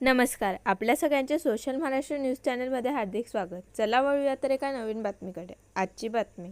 नमस्कार आपल्या सगळ्यांचे सोशल महाराष्ट्र न्यूज चॅनलमध्ये हार्दिक स्वागत. चला वळूया तर एका नवीन बातमीकडे. आजची बातमी.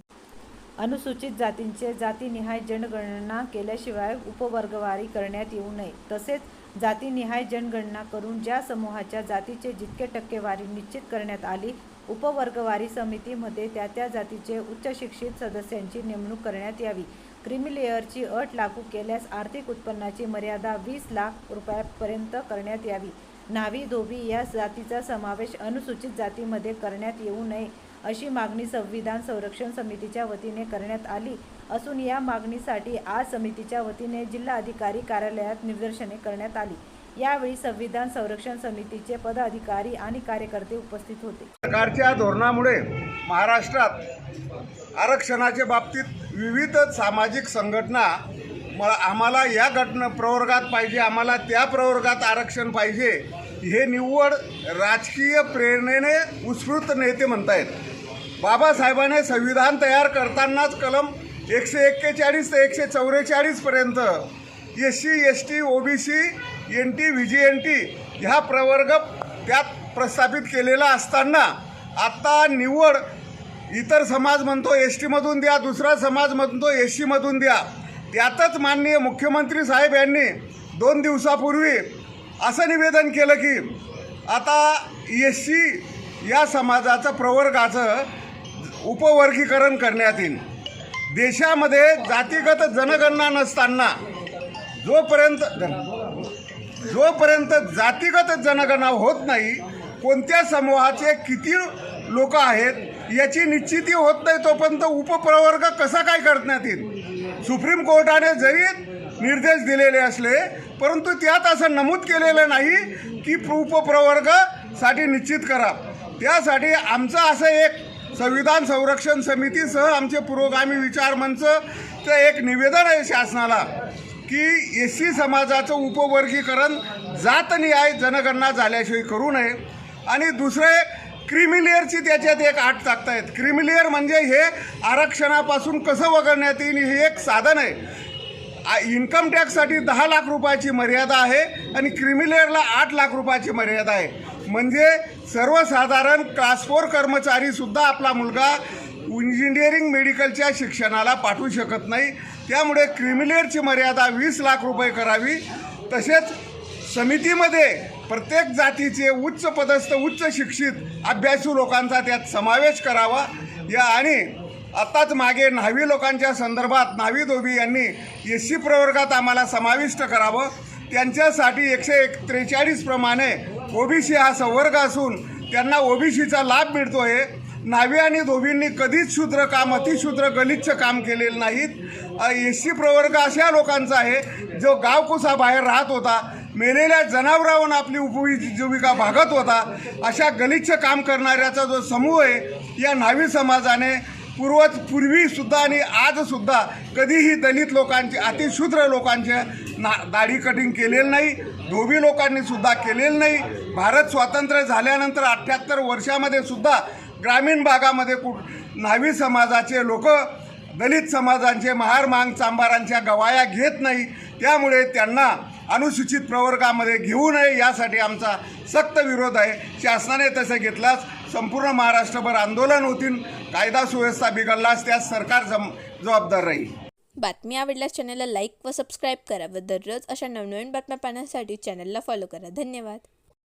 अनुसूचित जातींचे जातीनिहाय जनगणना केल्याशिवाय उपवर्गवारी करण्यात येऊ नये. तसेच जातीनिहाय जनगणना करून ज्या समूहाच्या जातीचे जितके टक्केवारी निश्चित करण्यात आली उपवर्गवारी समितीमध्ये त्या त्या जातीचे उच्चशिक्षित सदस्यांची नेमणूक करण्यात यावी. क्रिमी लेअरची अट लागू केल्यास आर्थिक उत्पन्नाची मर्यादा वीस लाख रुपयापर्यंत करण्यात यावी. न्हावी धोबी या जातीचा समावेश अनुसूचित जातीमध्ये करण्यात येऊ नये अशी मागणी संविधान संरक्षण समितीच्या वतीने करण्यात आली असून या मागणीसाठी आज समितीच्या वतीने जिल्हाधिकारी कार्यालयात निदर्शने करण्यात आली. यावेळी संविधान संरक्षण समितीचे पदाधिकारी आणि कार्यकर्ते उपस्थित होते. सरकारच्या धोरणामुळे महाराष्ट्रात आरक्षणाच्या बाबतीत विविध सामाजिक संघटना मग आम्हाला या घटना प्रवर्गात पाहिजे आम्हाला त्या प्रवर्गात आरक्षण पाहिजे हे निव्वळ राजकीय प्रेरणेने उत्स्फूर्त नेते म्हणतायत. बाबासाहेबाने संविधान तयार करतानाच कलम एकशे एक्केचाळीस ते एकशे चौवेचाळीसपर्यंत S C S T O B C N T V J N T ह्या प्रवर्ग त्यात प्रस्थापित केलेला असताना आत्ता निव्वळ इतर समाज म्हणतो एस टीमधून द्या दुसरा समाज म्हणतो एस सीमधून द्या त्यातच माननीय मुख्यमंत्री साहेब यांनी दोन दिवसापूर्वी असं निवेदन केलं की आता एस सी या समाजाचं प्रवर्गाचं उपवर्गीकरण करण्यात येईल. देशामध्ये जातीगत जनगणना नसताना जोपर्यंत जोपर्यंत जातीगत जनगणना होत नाही कोणत्या समूहाचे किती लोक आहेत याची निश्चिती होत नाही तोपर्यंत उपप्रवर्ग कसा काय करण्यात येईल? सुप्रीम कोर्टाने जरी निर्देश दिलेले असले परंतु त्यात असं नमूद केलेलं नाही की उपप्रवर्गसाठी निश्चित करा. त्यासाठी आमचं असं एक संविधान संरक्षण समितीसह आमचे पुरोगामी विचार मंचचं एक निवेदन आहे शासनाला की एस सी समाजाचं उपवर्गीकरण जातनिहाय जनगणना झाल्याशिवाय करू नये. आणि दुसरे क्रिमिलेअरची त्याच्यात एक आठ टाकतायत. क्रिमिलेअर म्हणजे हे आरक्षणापासून कसं वगळण्यात येईल हे एक साधन आहे. इन्कम टॅक्ससाठी दहा लाख रुपयाची मर्यादा आहे आणि क्रिमिलेअरला आठ लाख रुपयाची मर्यादा आहे. म्हणजे सर्वसाधारण क्लास फोर कर्मचारीसुद्धा आपला मुलगा इंजिनिअरिंग मेडिकलच्या शिक्षणाला पाठवू शकत नाही. त्यामुळे क्रिमिलेअरची मर्यादा वीस लाख रुपये करावी. तसेच समितीमध्ये प्रत्येक जातीचे उच्च पदस्थ उच्च शिक्षित अभ्यासू लोकांचा त्यात समावेश करावा. या आणि आत्ताच मागे न्हावी लोकांच्या संदर्भात न्हावी धोबी यांनी एस सी प्रवर्गात आम्हाला समाविष्ट करावं. त्यांच्यासाठी एकशे एक त्रेचाळीसप्रमाणे ओबीसी हा संवर्ग असून त्यांना ओबीसीचा लाभ मिळतो आहे न्हावी आणि धोबींनी कधीच शूद्र काम अतिशूद्र गलिच्छ काम केलेलं नाहीत. एस सी प्रवर्ग अशा लोकांचा आहे जो गावकुसाबाहेर राहत होता. मेलेल्या जनावरांहून आपली उपजीविका भागत होता अशा गलिच्छ काम करणाऱ्याचा जो समूह आहे या न्हावी समाजाने पूर्वज पूर्वीसुद्धा आणि आजसुद्धा कधीही दलित लोकांचे अतिशूद्र लोकांचे ना दाढी कटिंग केलेलं नाही धोबी लोकांनीसुद्धा केलेलं नाही. भारत स्वातंत्र्य झाल्यानंतर अठ्ठ्याहत्तर वर्षामध्ये सुद्धा ग्रामीण भागामध्ये कुठ न्हावी समाजाचे लोक दलित समाजांचे महार मांग चांबारांच्या गवाया घेत नाही. त्यामुळे त्यांना अनुसूचित प्रवर्गामध्ये घेऊ नये यासाठी आमचा सक्त विरोध आहे. शासनाने तसं घेतलाच. संपूर्ण महाराष्ट्रभर आंदोलन होतील कायदा सुव्यवस्था बिघडलास त्यास सरकार जम जबाबदार राहील. बातमी आवडल्यास चॅनलला लाईक व सबस्क्राईब करा व दररोज अशा नवनवीन बातम्या पाहण्यासाठी चॅनलला फॉलो करा. धन्यवाद.